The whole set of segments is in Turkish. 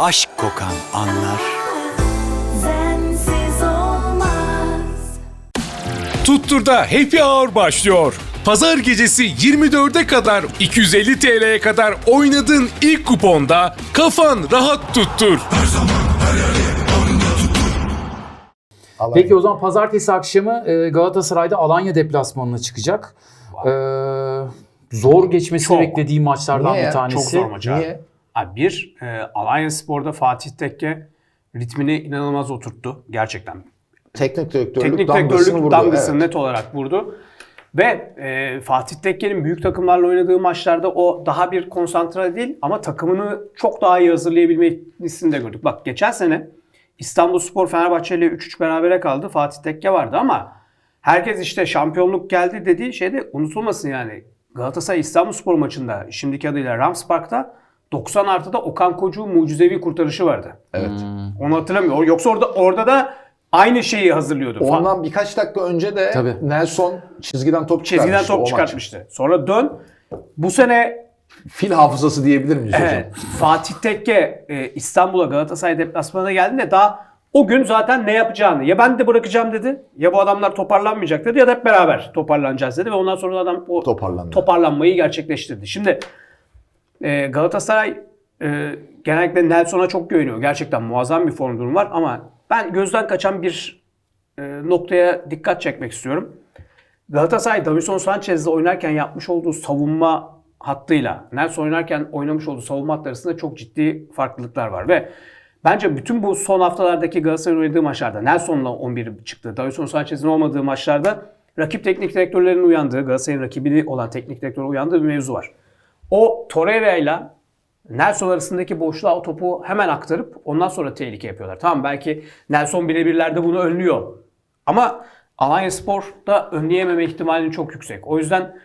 aşk kokan anlar. Sensiz olmaz. Tuttur'da Happy Hour başlıyor. Pazar gecesi 24'e kadar 250 TL'ye kadar oynadığın ilk kuponda kafan rahat tuttur. Peki o zaman pazartesi akşamı e, Galatasaray'da Alanya deplasmanına çıkacak. Ee, zor geçmesini Çok. beklediğim maçlardan Niye bir ya? Çok tanesi. zor maç abi. Niye? Abi bir, e, Alanya Spor'da Fatih Tekke ritmini inanılmaz oturttu. Gerçekten. Teknik direktörlük Teknik damgasını vurdu. damgasını evet. net olarak vurdu. Ve e, Fatih Tekke'nin büyük takımlarla oynadığı maçlarda o daha bir konsantre değil ama takımını çok daha iyi hazırlayabilmesini de gördük. Bak geçen sene İstanbul Spor Fenerbahçe ile 3-3 berabere kaldı. Fatih Tekke vardı ama herkes işte şampiyonluk geldi dediği şeyde unutulmasın yani. Galatasaray İstanbul Spor maçında şimdiki adıyla Rams Park'ta 90 artıda Okan Koçuk'un mucizevi kurtarışı vardı. Evet. Onu hatırlamıyorum. Yoksa orada orada da aynı şeyi hazırlıyordu. Ondan birkaç dakika önce de Tabii. Nelson çizgiden top çizgiden çıkarmıştı o top maç. çıkartmıştı. Sonra dön. Bu sene Fil hafızası diyebilir miyiz evet, hocam? Fatih Tekke e, İstanbul'a Galatasaray deplasmanına geldiğinde daha o gün zaten ne yapacağını ya ben de bırakacağım dedi ya bu adamlar toparlanmayacak dedi ya da hep beraber toparlanacağız dedi ve ondan sonra da adam o Toparlandı. toparlanmayı gerçekleştirdi. Şimdi e, Galatasaray e, genellikle Nelson'a çok güveniyor. Gerçekten muazzam bir form durumu var ama ben gözden kaçan bir e, noktaya dikkat çekmek istiyorum. Galatasaray Davison Sanchez'le oynarken yapmış olduğu savunma hattıyla Nelson oynarken oynamış olduğu savunma hattı arasında çok ciddi farklılıklar var ve bence bütün bu son haftalardaki Galatasaray'ın oynadığı maçlarda Nelson'la 11 çıktı. Davison Sanchez'in olmadığı maçlarda rakip teknik direktörlerin uyandığı, Galatasaray'ın rakibini olan teknik direktörün uyandığı bir mevzu var. O Torreira ile Nelson arasındaki boşluğa o topu hemen aktarıp ondan sonra tehlike yapıyorlar. Tamam belki Nelson birebirlerde bunu önlüyor. Ama Alanya Spor'da önleyememe ihtimalinin çok yüksek. O yüzden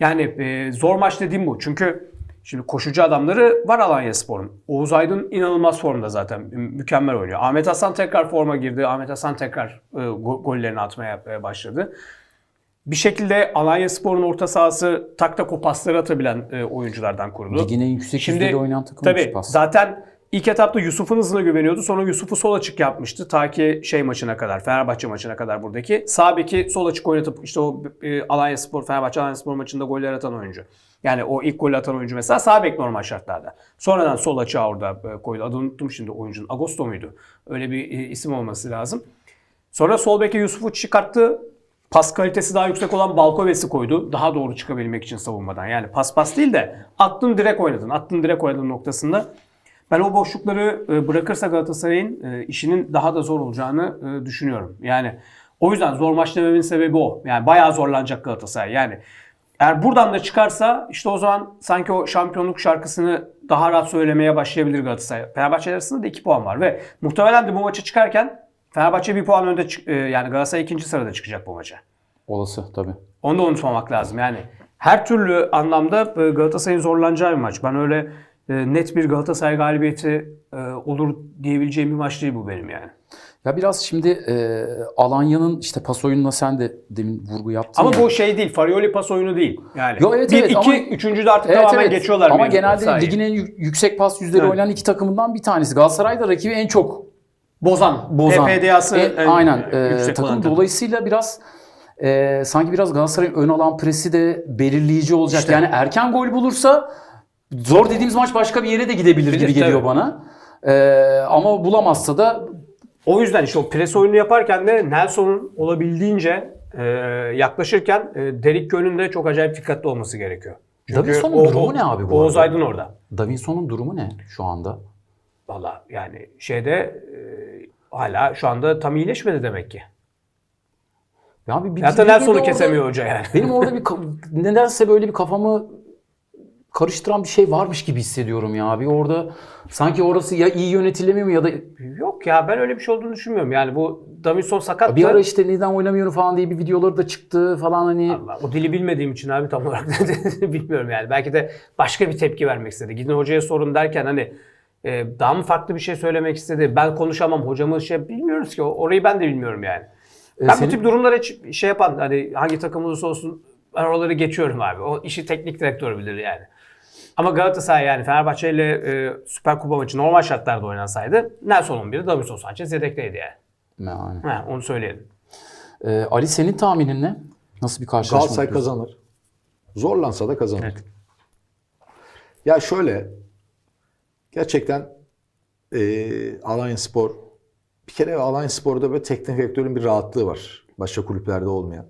yani e, zor maç dediğim bu. Çünkü şimdi koşucu adamları var Alanya Spor'un. Oğuz Aydın inanılmaz formda zaten. Mü- Mükemmel oynuyor. Ahmet Hasan tekrar forma girdi. Ahmet Hasan tekrar e, go- gollerini atmaya e, başladı. Bir şekilde Alanya Spor'un orta sahası tak tak o pasları atabilen e, oyunculardan kurulu. Ligin en yüksek yüzdeli oynayan takım tabii, pas. Zaten ilk etapta Yusuf'un hızına güveniyordu. Sonra Yusuf'u sol açık yapmıştı. Ta ki şey maçına kadar, Fenerbahçe maçına kadar buradaki. Sağ beki sol açık oynatıp işte o e, Alanya Spor, Fenerbahçe Alanya Spor maçında goller atan oyuncu. Yani o ilk golü atan oyuncu mesela sağ bek normal şartlarda. Sonradan sol açığa orada e, koydu. Adını unuttum şimdi oyuncunun. Agosto muydu? Öyle bir e, isim olması lazım. Sonra sol beke Yusuf'u çıkarttı. Pas kalitesi daha yüksek olan Balkoves'i koydu. Daha doğru çıkabilmek için savunmadan. Yani pas pas değil de attın direkt oynadın. Attın direkt oynadın noktasında. Ben o boşlukları e, bırakırsa Galatasaray'ın e, işinin daha da zor olacağını e, düşünüyorum. Yani o yüzden zor maç dememin sebebi o. Yani bayağı zorlanacak Galatasaray. Yani eğer buradan da çıkarsa işte o zaman sanki o şampiyonluk şarkısını daha rahat söylemeye başlayabilir Galatasaray. Fenerbahçe arasında da 2 puan var ve muhtemelen de bu maça çıkarken Fenerbahçe bir puan önde çık- e, yani Galatasaray ikinci sırada çıkacak bu maça. Olası tabii. Onu da unutmamak lazım. Yani her türlü anlamda e, Galatasaray'ın zorlanacağı bir maç. Ben öyle e, net bir Galatasaray galibiyeti e, olur diyebileceğim bir maç değil bu benim yani. Ya biraz şimdi e, Alanya'nın işte pas oyununa sen de demin vurgu yaptın Ama ya. bu şey değil. Farioli pas oyunu değil. Yani Yo, evet, bir, evet, iki, ama- üçüncü de artık tamamen geçiyorlar. Ama benim genelde sahayı. ligin en yü- yüksek pas yüzdeleri Evet. oynayan iki takımından bir tanesi. Galatasaray da rakibi en çok Bozan. bozan. PPDA'sı En- en aynen. E, yüksek takım olan takım. dolayısıyla biraz e, sanki biraz Galatasaray'ın ön alan presi de belirleyici olacak. İşte. Yani erken gol bulursa zor dediğimiz maç başka bir yere de gidebilir Bilir, gibi geliyor tabii. bana. E, ama bulamazsa da O yüzden işte o pres oyunu yaparken de Nelson'un olabildiğince e, yaklaşırken e, Derek Göl'ün de çok acayip dikkatli olması gerekiyor. Davinson'un o- durumu ne abi bu Oğuz arada? Aydın orada. Davinson'un durumu ne şu anda? Valla yani şeyde e, hala şu anda tam iyileşmedi demek ki. Ya bir, bir, Zaten Nelson'u orada- kesemiyor hoca yani. Benim orada bir nedense böyle bir kafamı karıştıran bir şey varmış gibi hissediyorum ya. Bir orada sanki orası ya iyi yönetilemiyor mu ya da Yok ya ben öyle bir şey olduğunu düşünmüyorum. Yani bu Davinson sakattı. bir ara işte neden oynamıyorum falan diye bir videoları da çıktı falan hani. Allah, o dili bilmediğim için abi tam olarak bilmiyorum yani. Belki de başka bir tepki vermek istedi. Gidin hocaya sorun derken hani e, daha mı farklı bir şey söylemek istedi? Ben konuşamam hocamın şey bilmiyoruz ki. O- Orayı ben de bilmiyorum yani. E, Ben senin- bu tip durumlara hiç şey yapan hani hangi takım olursa olsun ben oraları geçiyorum abi. O işi teknik direktör bilir yani. Ama Galatasaray yani Fenerbahçe ile e, Süper Kupa maçı normal şartlarda oynansaydı Nelson 11'i Davinson Sanchez yedekteydi yani. Yani. Ha, onu söyleyelim. Ee, Ali senin tahminin ne? Nasıl bir karşılaşma? Galatasaray kazanır. Zorlansa da kazanır. Ya şöyle gerçekten e, Alanya Spor bir kere Alanya Spor'da böyle teknik direktörün bir rahatlığı var. Başka kulüplerde olmayan.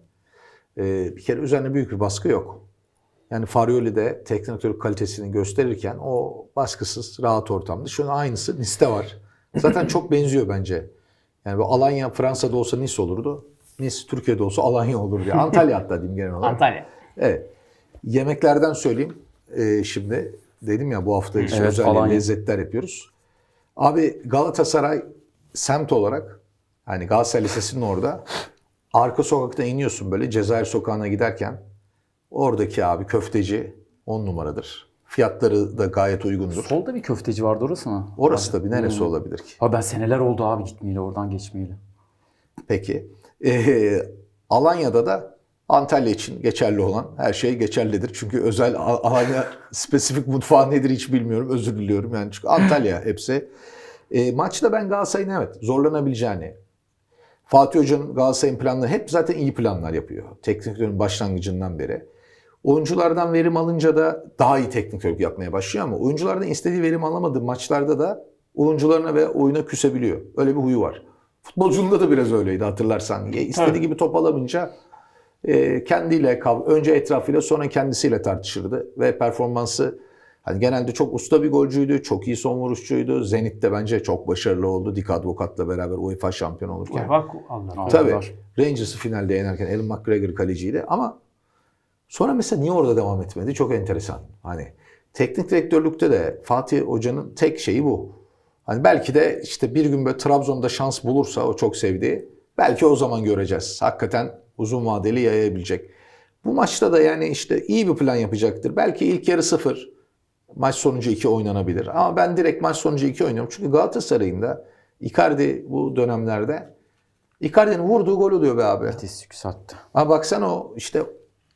E, bir kere üzerine büyük bir baskı yok. Yani Farioli de teknik direktör kalitesini gösterirken o baskısız, rahat ortamda. Şu an aynısı Nice'te var. Zaten çok benziyor bence. Yani bu Alanya Fransa'da olsa Nice olurdu. Nice Türkiye'de olsa Alanya olurdu. Yani Antalya hatta diyeyim genel olarak. Antalya. Evet. Yemeklerden söyleyeyim Ee, şimdi. Dedim ya bu hafta için Evet, özel lezzetler yapıyoruz. Abi Galatasaray semt olarak hani Galatasaray Lisesi'nin orada arka sokakta iniyorsun böyle Cezayir sokağına giderken oradaki abi köfteci 10 numaradır. Fiyatları da gayet uygundur. Solda bir köfteci vardı orası mı? Orası tabii neresi olabilir ki? Abi ben seneler oldu abi gitmeyeli oradan geçmeyeli. Peki. Ee, Alanya'da da Antalya için geçerli olan her şey geçerlidir. Çünkü özel Alanya spesifik mutfağı nedir hiç bilmiyorum. Özür diliyorum. Yani çünkü Antalya hepsi. Ee, maçta ben Galatasaray'ın evet zorlanabileceğini, Fatih Hoca'nın Galatasaray'ın planları hep zaten iyi planlar yapıyor. Teknik direktörün başlangıcından beri. Oyunculardan verim alınca da daha iyi teknik direktörlük yapmaya başlıyor ama oyunculardan istediği verim alamadığı maçlarda da oyuncularına ve oyuna küsebiliyor. Öyle bir huyu var. Futbolculuğunda da biraz öyleydi hatırlarsan. Ya İstediği Tabii. gibi top alamayınca e, kendiyle kav önce etrafıyla sonra kendisiyle tartışırdı ve performansı hani genelde çok usta bir golcüydü, çok iyi son vuruşçuydu. Zenit'te bence çok başarılı oldu. Dick Advokat'la beraber UEFA şampiyon olurken. Bak Allah. Tabii. Rangers'ı finalde yenerken Alan McGregor kaleciydi ama sonra mesela niye orada devam etmedi? Çok enteresan. Hani teknik direktörlükte de Fatih Hoca'nın tek şeyi bu. Hani belki de işte bir gün böyle Trabzon'da şans bulursa o çok sevdiği belki o zaman göreceğiz. Hakikaten uzun vadeli yayabilecek. Bu maçta da yani işte iyi bir plan yapacaktır. Belki ilk yarı sıfır, maç sonucu 2 oynanabilir. Ama ben direkt maç sonucu 2 oynuyorum. Çünkü Galatasaray'ın da Icardi bu dönemlerde Icardi'nin vurduğu gol oluyor be abi. Vites yükseltti. Ha baksana o işte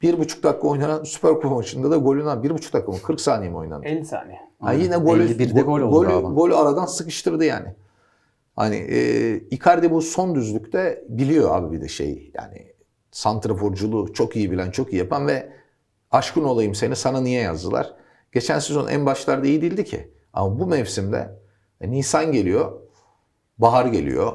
bir buçuk dakika oynanan Süper Kupa maçında da golün ha bir buçuk dakika mı 40 saniye mi oynandı? 50 saniye. Ha yine golü, 51'de gol oldu golü, galiba. golü aradan sıkıştırdı yani. Hani e, Icardi bu son düzlükte biliyor abi bir de şey yani santraforculuğu çok iyi bilen, çok iyi yapan ve aşkın olayım seni sana niye yazdılar? Geçen sezon en başlarda iyi değildi ki. Ama bu mevsimde e, Nisan geliyor, bahar geliyor.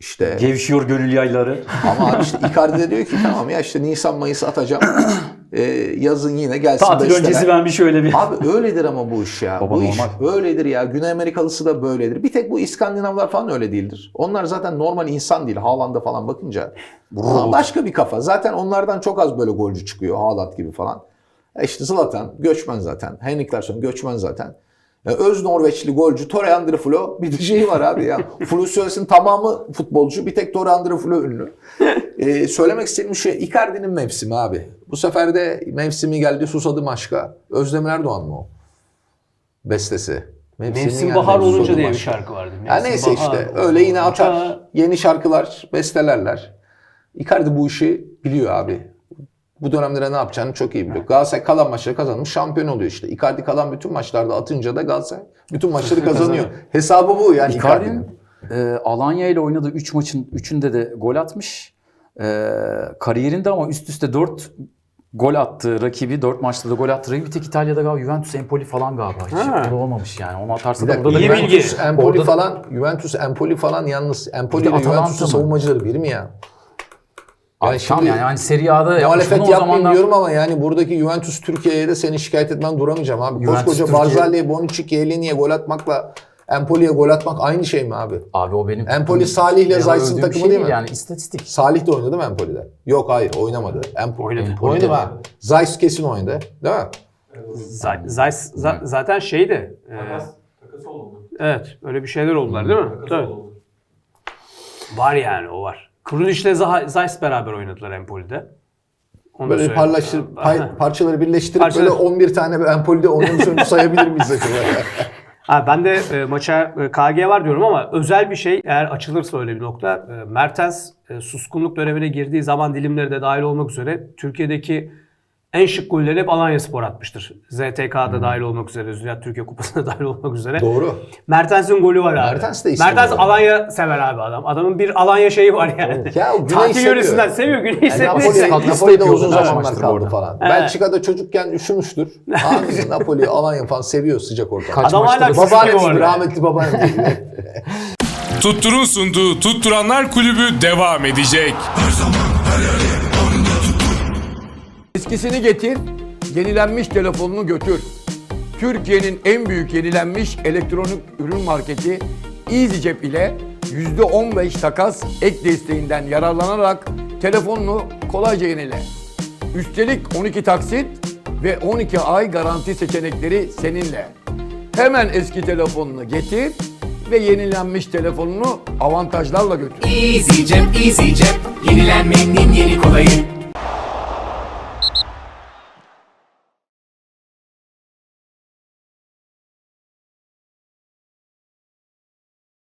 İşte Gevşiyor gönül yayları. ama abi işte Icardi de diyor ki tamam ya işte Nisan Mayıs atacağım. Ee, yazın yine gelsin Tatil besteler. öncesi ben bir şöyle bir... Abi öyledir ama bu iş ya. Baba bu iş normal. öyledir ya. Güney Amerikalısı da böyledir. Bir tek bu İskandinavlar falan öyle değildir. Onlar zaten normal insan değil. Haaland'a falan bakınca. Başka bir kafa. Zaten onlardan çok az böyle golcü çıkıyor. Haaland gibi falan. E işte Zlatan göçmen zaten. Henrik Larsson göçmen zaten. Ya öz Norveçli golcü Tore Andreflo bir de şeyi var abi ya. Fluminense'in tamamı futbolcu. Bir tek Tore Andreflo ünlü. Ee, söylemek istediğim şey Icardi'nin mevsimi abi. Bu sefer de mevsimi geldi susadım aşka. Özdemir Erdoğan mı o? Bestesi. Mevsimi Mevsim bahar olunca diye bir şarkı vardı. Ya Mevsim neyse bahar işte öyle yine atar. Yeni şarkılar bestelerler. Icardi bu işi biliyor abi. Bu dönemlere ne yapacağını çok iyi biliyor. Galatasaray kalan maçları kazanmış şampiyon oluyor işte. Icardi kalan bütün maçlarda atınca da Galatasaray bütün maçları kazanıyor. Hesabı bu yani Icardi'nin. Icardi'nin e, Alanya ile oynadığı 3 maçın 3'ünde de gol atmış. E, kariyerinde ama üst üste 4 gol attığı rakibi, 4 maçta da gol attığı rakibi bir tek İtalya'da galiba Juventus Empoli falan galiba. Hiç Ha. gol olmamış yani. Onu atarsa da burada da İyi Juventus, bilgi. Empoli Orada da- falan, Juventus, Empoli falan yalnız Empoli ile Juventus'un savunmacıları bir mi ya? Tamam şimdi yani hani Serie A'da Muhalefet yapmayayım zamanlar- diyorum ama yani buradaki Juventus Türkiye'ye de seni şikayet etmem duramayacağım abi. Juventus Koskoca Barzali'ye, Bonucci, Chiellini'ye gol atmakla Empoli'ye gol atmak aynı şey mi abi? Abi o benim Empoli Salih'le Benim Zayt'sın övdüğüm takımı şey değil mi? Yani istatistik. Salih de oynadı mı Empoli'de? Yok hayır oynamadı. Empoli Oynadı. Oynadı mı? ha? Zayt kesin oynadı. Değil mi? Z- Zeiss za- zaten şeydi. e, evet öyle bir şeyler oldular değil mi? Tabii. Var yani o var. Krunic ile Zeiss beraber oynadılar Empoli'de. Onu Böyle parlaştır, pay- parçaları birleştirip Parçaları- böyle 11 tane Empoli'de oynamış oyuncu sayabilir miyiz acaba? Ha, ben de e, maça e, KG var diyorum ama özel bir şey eğer açılırsa öyle bir nokta. E, Mertens e, suskunluk dönemine girdiği zaman dilimleri de dahil olmak üzere Türkiye'deki en şık golleri hep Alanya Spor atmıştır. ZTK'da dahil olmak üzere, Ziraat Türkiye Kupası'nda dahil olmak üzere. Doğru. Mertens'in golü var abi. Mertens de Mertens. Alanya sever abi adam. Adamın bir Alanya şeyi var yani. Ya Güney Tatil seviyor. yöresinden seviyor. Güney'i Yani seviyor. Napoli, Napoli Napoli'de uzun zamanlar maçtır kaldı falan. Evet. Belçika'da çocukken üşümüştür. Abi Napoli, Alanya falan seviyor sıcak ortam. Kaç Adam hala Babaannesi, rahmetli babaannesi. Tuttur'un sunduğu Tutturanlar Kulübü devam edecek. Eskisini getir, yenilenmiş telefonunu götür. Türkiye'nin en büyük yenilenmiş elektronik ürün marketi EasyCep ile %15 takas ek desteğinden yararlanarak telefonunu kolayca yenile. Üstelik 12 taksit ve 12 ay garanti seçenekleri seninle. Hemen eski telefonunu getir ve yenilenmiş telefonunu avantajlarla götür. Easy Cep, Easy Cep. Yenilenmenin yeni kolayı.